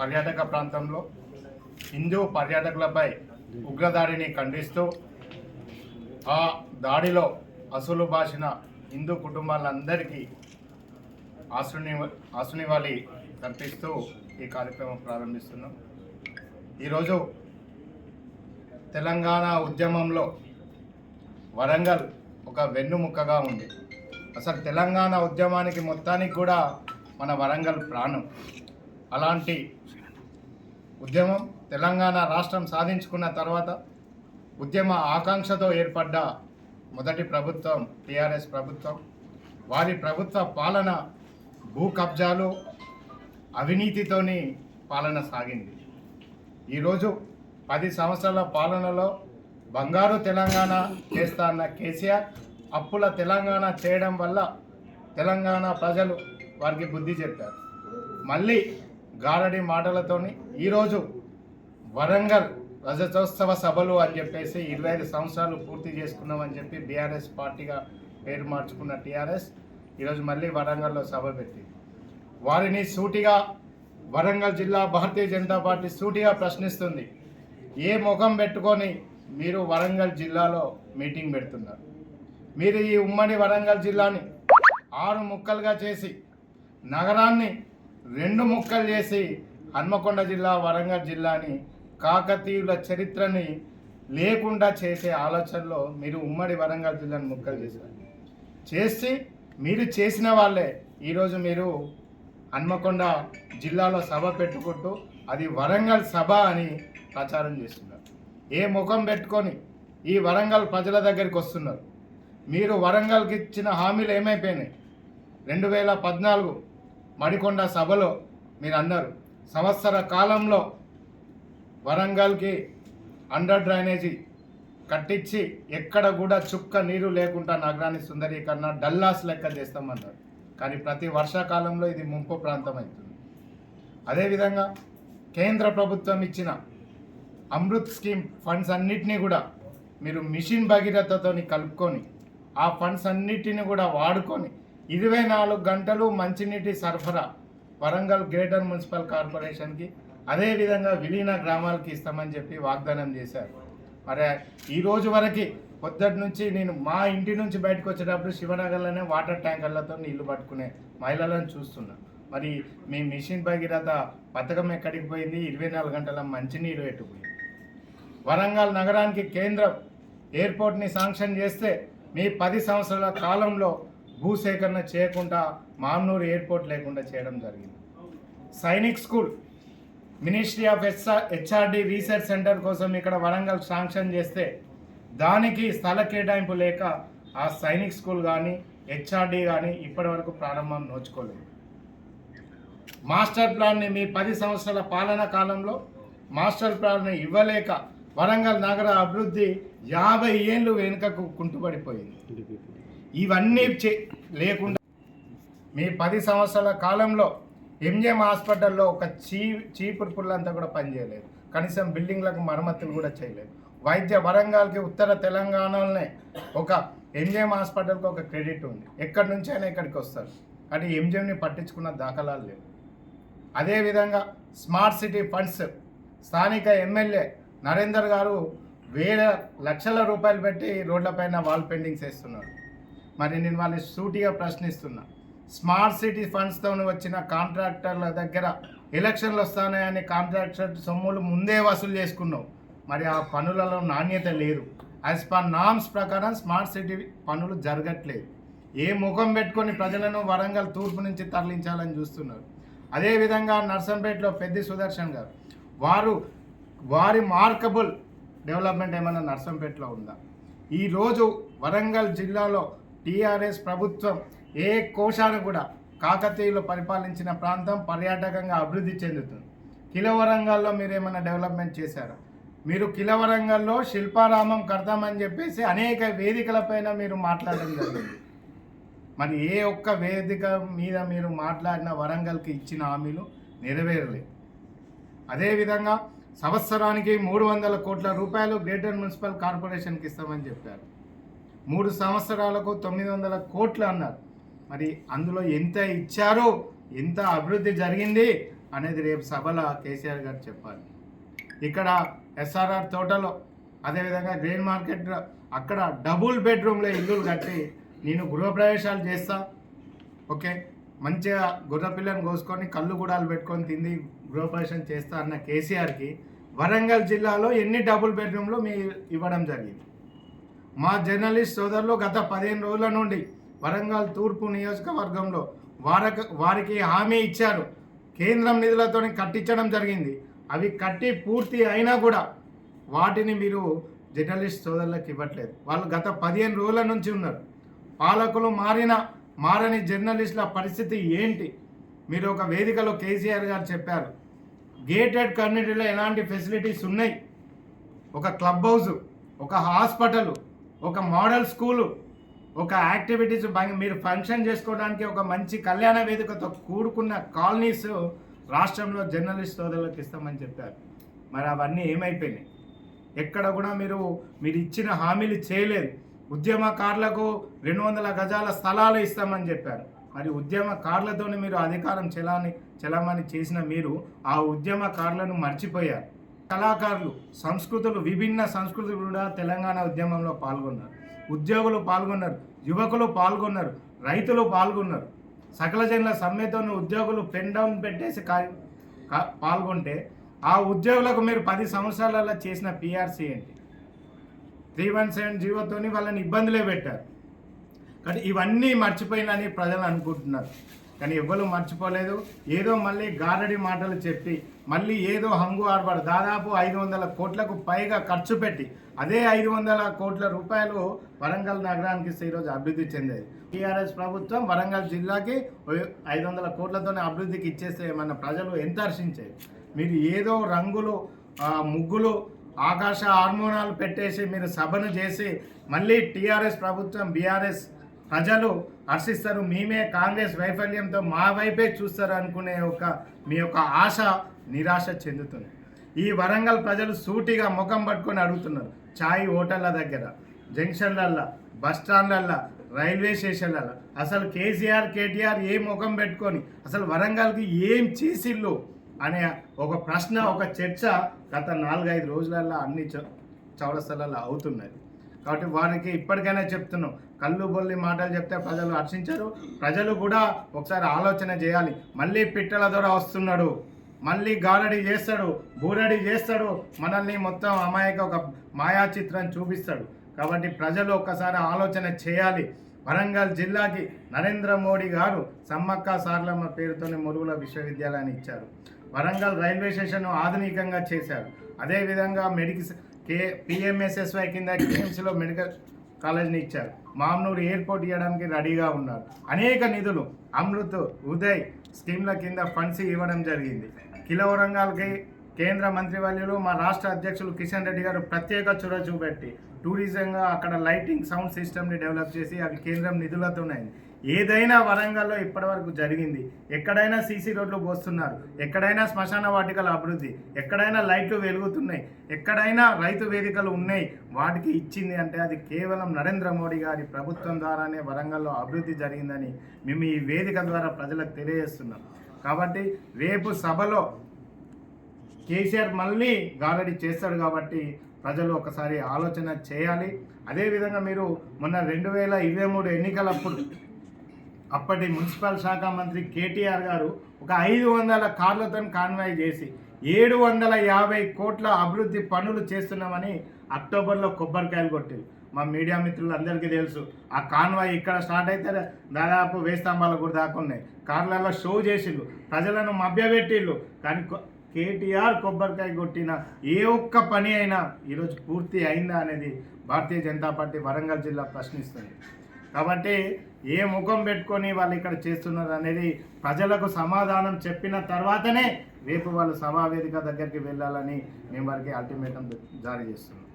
పర్యాటక ప్రాంతంలో హిందూ పర్యాటకులపై ఉగ్రదాడిని ఖండిస్తూ ఆ దాడిలో అసలు బాసిన హిందూ కుటుంబాలందరికీ ఆసుని ఆసునివాలి కల్పిస్తూ ఈ కార్యక్రమం ప్రారంభిస్తున్నాం. ఈరోజు తెలంగాణ ఉద్యమంలో వరంగల్ ఒక వెన్నుముక్కగా ఉంది. అసలు తెలంగాణ ఉద్యమానికి మొత్తానికి కూడా మన వరంగల్ ప్రాణం. అలాంటి ఉద్యమం తెలంగాణ రాష్ట్రం సాధించుకున్న తర్వాత ఉద్యమ ఆకాంక్షతో ఏర్పడ్డ మొదటి ప్రభుత్వం టీఆర్ఎస్ ప్రభుత్వం. వారి ప్రభుత్వ పాలన భూ కబ్జాలు అవినీతితోని పాలన సాగింది. ఈరోజు పది సంవత్సరాల పాలనలో బంగారు తెలంగాణ చేస్తా అన్న కేసీఆర్ అప్పుల తెలంగాణ చేయడం వల్ల తెలంగాణ ప్రజలు వారికి బుద్ధి చెప్పారు. మళ్ళీ గారడి మాటలతోని ఈరోజు వరంగల్ రజతోత్సవ సభలు అని చెప్పేసి ఇరవై ఐదు సంవత్సరాలు పూర్తి చేసుకున్నామని చెప్పి బీఆర్ఎస్ పార్టీగా పేరు మార్చుకున్న టీఆర్ఎస్ ఈరోజు మళ్ళీ వరంగల్లో సభ పెట్టింది వారిని సూటిగా వరంగల్ జిల్లా భారతీయ జనతా పార్టీ సూటిగా ప్రశ్నిస్తుంది. ఏ ముఖం పెట్టుకొని మీరు వరంగల్ జిల్లాలో మీటింగ్ పెడుతున్నారు? మీరు ఈ ఉమ్మడి వరంగల్ జిల్లాని ఆరు ముక్కలుగా చేసి నగరాన్ని రెండు ముక్కలు చేసి హన్మకొండ జిల్లా వరంగల్ జిల్లాని కాకతీయుల చరిత్రని లేకుండా చేసే ఆలోచనలో మీరు ఉమ్మడి వరంగల్ జిల్లాని ముక్కలు చేశారు. చేసి మీరు చేసిన వాళ్ళే ఈరోజు మీరు హన్మకొండ జిల్లాలో సభ పెట్టుకుంటూ అది వరంగల్ సభ అని ప్రచారం చేస్తున్నారు. ఏ ముఖం పెట్టుకొని ఈ వరంగల్ ప్రజల దగ్గరికి వస్తున్నారు? మీరు వరంగల్కి ఇచ్చిన హామీలు ఏమైపోయినాయి? రెండు వేల పద్నాలుగు మడికొండ సభలో మీరు అన్నారు సంవత్సర కాలంలో వరంగల్కి అండర్ డ్రైనేజీ కట్టించి ఎక్కడ కూడా చుక్క నీరు లేకుండా నగరాన్ని సుందరీకరణ డల్లాస్ లెక్క చేస్తామన్నారు. కానీ ప్రతి వర్షాకాలంలో ఇది ముంపు ప్రాంతం అవుతుంది అదేవిధంగా కేంద్ర ప్రభుత్వం ఇచ్చిన అమృత్ స్కీమ్ ఫండ్స్ అన్నిటినీ కూడా మీరు మిషన్ భగీరథతో కలుపుకొని ఆ ఫండ్స్ అన్నిటిని కూడా వాడుకొని ఇరవై నాలుగు గంటలు మంచినీటి సరఫరా వరంగల్ గ్రేటర్ మున్సిపల్ కార్పొరేషన్కి అదేవిధంగా విలీన గ్రామాలకి ఇస్తామని చెప్పి వాగ్దానం చేశారు. మరి ఈ రోజు వరకు పొద్దుటి నుంచి నేను మా ఇంటి నుంచి బయటకు వచ్చేటప్పుడు శివనగర్లోనే వాటర్ ట్యాంకర్లతో నీళ్ళు పట్టుకునే మహిళలను చూస్తున్నా. మరి మీ మిషన్ భగీరథ పథకం ఎక్కడికి పోయింది? ఇరవై నాలుగు గంటల మంచినీరు ఎట్టుకుపోయింది వరంగల్ నగరానికి కేంద్రం ఎయిర్పోర్ట్ని శాంక్షన్ చేస్తే మీ పది సంవత్సరాల కాలంలో భూసేకరణ చేయకుండా మామ్నూరు ఎయిర్పోర్ట్ లేకుండా చేయడం జరిగింది. Sainik school ministry of HR HRD research centre కోసం ఇక్కడ వరంగల్ శాంక్షన్ చేస్తే దానికి స్థల కేటాయింపు లేక ఆ సైనిక్ స్కూల్ కానీ హెచ్ఆర్డి కానీ ఇప్పటి వరకు ప్రారంభం నోచుకోలేదు. మాస్టర్ ప్లాన్ని మీ పది సంవత్సరాల పాలన కాలంలో మాస్టర్ ప్లాన్ని ఇవ్వలేక వరంగల్ నగర అభివృద్ధి యాభై ఏళ్ళు వెనుకకు కుంటుపడిపోయింది. ఇవన్నీ చే లేకుండా మీ పది సంవత్సరాల కాలంలో ఎంజిఎం హాస్పిటల్లో ఒక చీ చీపురు పుల్లంతా కూడా పనిచేయలేదు. కనీసం బిల్డింగ్లకు మరమ్మతులు కూడా చేయలేదు. వైద్య వరంగల్కి ఉత్తర తెలంగాణలోనే ఒక ఎంజిఎం హాస్పిటల్కి ఒక క్రెడిట్ ఉంది. ఎక్కడి నుంచి అయినా ఇక్కడికి వస్తారు. కానీ ఎంజిఎంని పట్టించుకున్న దాఖలాలు లేవు. అదేవిధంగా స్మార్ట్ సిటీ ఫండ్స్ స్థానిక ఎమ్మెల్యే నరేందర్ గారు వేల లక్షల రూపాయలు పెట్టి రోడ్లపైన వాల్ పెయింటింగ్స్ వేస్తున్నారు. మరి నేను వాళ్ళని సూటిగా ప్రశ్నిస్తున్నా. స్మార్ట్ సిటీ ఫండ్స్తో వచ్చిన కాంట్రాక్టర్ల దగ్గర ఎలక్షన్లు వస్తాయని కాంట్రాక్టర్ సొమ్ములు ముందే వసూలు చేసుకున్నావు. మరి ఆ పనులలో నాణ్యత లేదు. యాజ్ పర్ నామ్స్ ప్రకారం స్మార్ట్ సిటీ పనులు జరగట్లేదు. ఏ ముఖం పెట్టుకొని ప్రజలను వరంగల్ తూర్పు నుంచి తరలించాలని చూస్తున్నారు. అదేవిధంగా నర్సంపేటలో పెద్ది సుదర్శన్ గారు వారు వారి మార్కబుల్ డెవలప్మెంట్ ఏమైనా నర్సంపేటలో ఉందా? ఈరోజు వరంగల్ జిల్లాలో టీఆర్ఎస్ ప్రభుత్వం ఏ కోశాన్ని కూడా కాకతీయులు పరిపాలించిన ప్రాంతం పర్యాటకంగా అభివృద్ధి చెందుతుంది. కిలవరంగల్లో మీరు ఏమైనా డెవలప్మెంట్ చేశారా? మీరు కిలవరంగల్లో శిల్పారామం కడతామని చెప్పేసి అనేక వేదికలపైన మీరు మాట్లాడడం జరిగింది. మరి ఏ ఒక్క వేదిక మీద మీరు మాట్లాడిన వరంగల్కి ఇచ్చిన హామీలు నెరవేరలేదు అదేవిధంగా సంవత్సరానికి మూడు వందల కోట్ల రూపాయలు గ్రేటర్ మున్సిపల్ కార్పొరేషన్కి ఇస్తామని చెప్పారు. మూడు సంవత్సరాలకు తొమ్మిది వందల కోట్లు అన్నారు. మరి అందులో ఎంత ఇచ్చారో? ఎంత అభివృద్ధి జరిగింది? అనేది రేపు సభలో కేసీఆర్ గారు చెప్పాలి. ఇక్కడ ఎస్ఆర్ఆర్ తోటలో అదేవిధంగా గ్రెయిన్ మార్కెట్ అక్కడ డబుల్ బెడ్రూమ్లో ఇల్లులు కట్టి నేను గృహప్రవేశాలు చేస్తా. ఓకే? మంచిగా గుర్రపిల్లని కోసుకొని కళ్ళు గుడాలు పెట్టుకొని తింది గృహప్రవేశం చేస్తా అన్న కేసీఆర్కి వరంగల్ జిల్లాలో ఎన్ని డబుల్ బెడ్రూమ్లు మీ ఇవ్వడం జరిగింది? మా జర్నలిస్ట్ సోదరులు గత పదిహేను రోజుల నుండి వరంగల్ తూర్పు నియోజకవర్గంలో వారక వారికి హామీ ఇచ్చారు. కేంద్రం నిధులతో కట్టించడం జరిగింది. అవి కట్టి పూర్తి అయినా కూడా వాటిని మీరు జర్నలిస్ట్ సోదరులకు ఇవ్వట్లేదు. వాళ్ళు గత పదిహేను రోజుల నుంచి ఉన్నారు. పాలకులు మారిన మారని జర్నలిస్టుల పరిస్థితి ఏంటి? మీరు ఒక వేదికలో కేసీఆర్ గారు చెప్పారు. గేటెడ్ కమ్యూనిటీలో ఎలాంటి ఫెసిలిటీస్ ఉన్నాయి? ఒక క్లబ్ హౌస్ ఒక హాస్పిటల్ ఒక మోడల్ స్కూలు ఒక యాక్టివిటీస్ మీరు ఫంక్షన్ చేసుకోవడానికి ఒక మంచి కళ్యాణ వేదికతో కూడుకున్న కాలనీస్ రాష్ట్రంలో జర్నలిస్ట్ సోదరులకు ఇస్తామని చెప్పారు. మరి అవన్నీ ఏమైపోయినాయి? ఎక్కడ కూడా మీరు మీరు ఇచ్చిన హామీలు చేయలేదు. ఉద్యమకారులకు రెండు వందల గజాల స్థలాలు ఇస్తామని చెప్పారు. మరి ఉద్యమకారులతోనే మీరు అధికారం చెలాని చెలామణి చేసిన మీరు ఆ ఉద్యమకారులను మర్చిపోయారు. కళాకారులు సంస్కృతులు విభిన్న సంస్కృతులు కూడా తెలంగాణ ఉద్యమంలో పాల్గొన్నారు. ఉద్యోగులు పాల్గొన్నారు యువకులు పాల్గొన్నారు రైతులు పాల్గొన్నారు. సకల జనుల సమ్మెతోని ఉద్యోగులు పెన్ డౌన్ పెట్టేసి కా- పాల్గొంటే ఆ ఉద్యోగులకు మీరు పది సంవత్సరాలలో చేసిన పిఆర్సీ ఏంటి? త్రీ వన్ సెవెన్ జీవోతోని వాళ్ళని ఇబ్బందులే పెట్టారు. కానీ ఇవన్నీ మర్చిపోయినని ప్రజలు అనుకుంటున్నారు. కానీ ఎవ్వరు మర్చిపోలేదు. ఏదో మళ్ళీ గారడి మాటలు చెప్పి మళ్ళీ ఏదో హంగు ఆడబడు దాదాపు ఐదు వందల కోట్లకు పైగా ఖర్చు పెట్టి అదే ఐదు వందల కోట్ల రూపాయలు వరంగల్ నగరానికి ఈరోజు అభివృద్ధి చెందేది టీఆర్ఎస్ ప్రభుత్వం వరంగల్ జిల్లాకి ఐదు వందల కోట్లతోనే అభివృద్ధికి ఇచ్చేస్తే మన ప్రజలు ఎంత హర్షించాయి? మీరు ఏదో రంగులు ముగ్గులు ఆకాశ హార్మోనాలు పెట్టేసి మీరు సభను చేసి మళ్ళీ టీఆర్ఎస్ ప్రభుత్వం బీఆర్ఎస్ ప్రజలు హర్షిస్తారు మేమే కాంగ్రెస్ వైఫల్యంతో మా వైపే చూస్తారు అనుకునే ఒక మీ యొక్క ఆశ నిరాశ చెందుతుంది. ఈ వరంగల్ ప్రజలు సూటిగా ముఖం పట్టుకొని అడుగుతున్నారు చాయ్ హోటళ్ళ దగ్గర జంక్షన్లల్లో బస్టాండ్లల్లో రైల్వే స్టేషన్లలో అసలు కేసీఆర్ కేటీఆర్ ఏ ముఖం పెట్టుకొని అసలు వరంగల్కి ఏం చేసిల్లు అనే ఒక ప్రశ్న ఒక చర్చ గత నాలుగైదు రోజులలో అన్ని చౌ- చౌరస్తలలో అవుతున్నది. కాబట్టి వారికి ఇప్పటికైనా చెప్తున్నాం. కళ్ళు బొల్లి మాటలు చెప్తే ప్రజలు హర్షించారు. ప్రజలు కూడా ఒకసారి ఆలోచన చేయాలి. మళ్ళీ పిట్టల ద్వారా వస్తున్నాడు. మళ్ళీ గాలడి చేస్తాడు. బూరడి చేస్తాడు. మనల్ని మొత్తం అమాయక ఒక మాయా చిత్రం చూపిస్తాడు. కాబట్టి ప్రజలు ఒక్కసారి ఆలోచన చేయాలి. వరంగల్ జిల్లాకి నరేంద్ర మోడీ గారు సమ్మక్క సార్లమ్మ పేరుతోనే మురుగుల విశ్వవిద్యాలయాన్ని ఇచ్చారు. వరంగల్ రైల్వే స్టేషన్ను ఆధునికంగా చేశారు. అదేవిధంగా మెడికల్ కే పిఎంఎస్ఎస్వై కింద కేఎంసీలో మెడికల్ కాలేజ్ని ఇచ్చారు. మామూలు ఎయిర్పోర్ట్ ఇవ్వడానికి రెడీగా ఉన్నారు. అనేక నిధులు అమృత్ ఉదయ్ స్కీమ్ల కింద ఫండ్స్ ఇవ్వడం జరిగింది. కిలో రంగాలకి కేంద్ర మంత్రివర్యులు మా రాష్ట్ర అధ్యక్షులు కిషన్ రెడ్డి గారు ప్రత్యేక చొరవ చూపెట్టి టూరిజంగా అక్కడ లైటింగ్ సౌండ్ సిస్టమ్ని డెవలప్ చేసి అవి కేంద్రం నిధులతోనే ఏదైనా వరంగల్లో ఇప్పటివరకు జరిగింది. ఎక్కడైనా సీసీ రోడ్లు పోస్తున్నారు. ఎక్కడైనా శ్మశాన వాటికల అభివృద్ధి. ఎక్కడైనా లైట్లు వెలుగుతున్నాయి. ఎక్కడైనా రైతు వేదికలు ఉన్నాయి. వాటికి ఇచ్చింది అంటే అది కేవలం నరేంద్ర మోడీ గారి ప్రభుత్వం ద్వారానే వరంగల్లో అభివృద్ధి జరిగిందని మేము ఈ వేదిక ద్వారా ప్రజలకు తెలియజేస్తున్నాం. కాబట్టి రేపు సభలో కేసీఆర్ మళ్ళీ గారడి చేస్తాడు కాబట్టి ప్రజలు ఒకసారి ఆలోచన చేయాలి. అదేవిధంగా మీరు మొన్న రెండు వేల ఇరవై మూడు ఎన్నికలప్పుడు అప్పటి మున్సిపల్ శాఖ మంత్రి కేటీఆర్ గారు ఒక ఐదు వందల కార్లతో కాన్వాయ్ చేసి ఏడు వందల యాభై కోట్ల అభివృద్ధి పనులు చేస్తున్నామని అక్టోబర్లో కొబ్బరికాయలు కొట్టింది మా మీడియా మిత్రులు అందరికీ తెలుసు ఆ కాన్వాయ్ ఇక్కడ స్టార్ట్ అయితే దాదాపు వేస్తంబాల కూడా దాకా ఉన్నాయి. కార్లలో షో చేసిండ్రు ప్రజలను మభ్యపెట్టిళ్ళు కానీ కేటీఆర్ కొబ్బరికాయ కొట్టిన ఏ ఒక్క పని అయినా ఈరోజు పూర్తి అయిందా అనేది భారతీయ జనతా పార్టీ వరంగల్ జిల్లా ప్రశ్నిస్తుంది. కాబట్టి ఏ ముఖం పెట్టుకొని వాళ్ళు ఇక్కడ చేస్తున్నారు అనేది ప్రజలకు సమాధానం చెప్పిన తర్వాతనే రేపు వాళ్ళు సభా వేదిక దగ్గరికి వెళ్ళాలని మేము వారికి అల్టిమేటం జారీ చేస్తున్నాం.